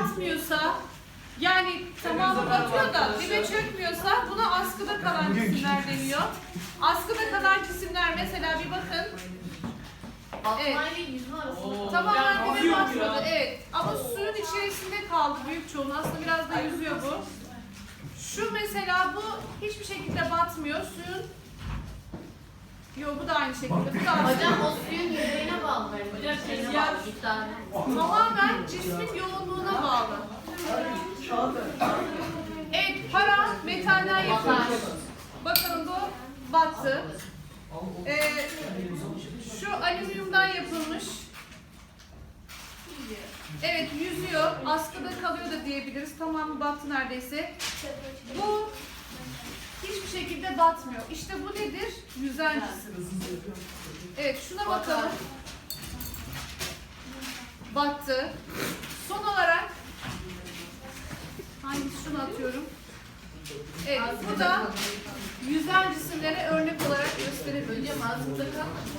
batmıyorsa yani tamamı batıyor da dibe çökmüyorsa buna askıda kalan cisimler deniyor. Askıda kalan cisimler mesela bir bakın arasında. tamamen dibe batmadı evet ama suyun içerisinde kaldı büyük çoğunluğu aslında biraz da yüzüyor bu. Şu mesela bu hiçbir şekilde batmıyor suyun Yok bu da aynı şekilde. Bu da aslında Hocam o suyun yüzeyine bağlı. Hocam şeyine Ya- bağlı. miktarına. tamamen cismin yoğunluğuna bağlı. Evet, para metalden yapılmış. Bakın bu battı. Ee, şu alüminyumdan yapılmış. Evet, yüzüyor. Askıda kalıyor da diyebiliriz. Tamamı battı neredeyse. Bu hiçbir şekilde batmıyor. İşte bu nedir? Yüzen. Evet, şuna bakalım. Battı. Son olarak hangisi şunu atıyorum. Evet, bu da yüzen cisimlere örnek olarak gösterebiliriz. Hocam askıda kalmadı.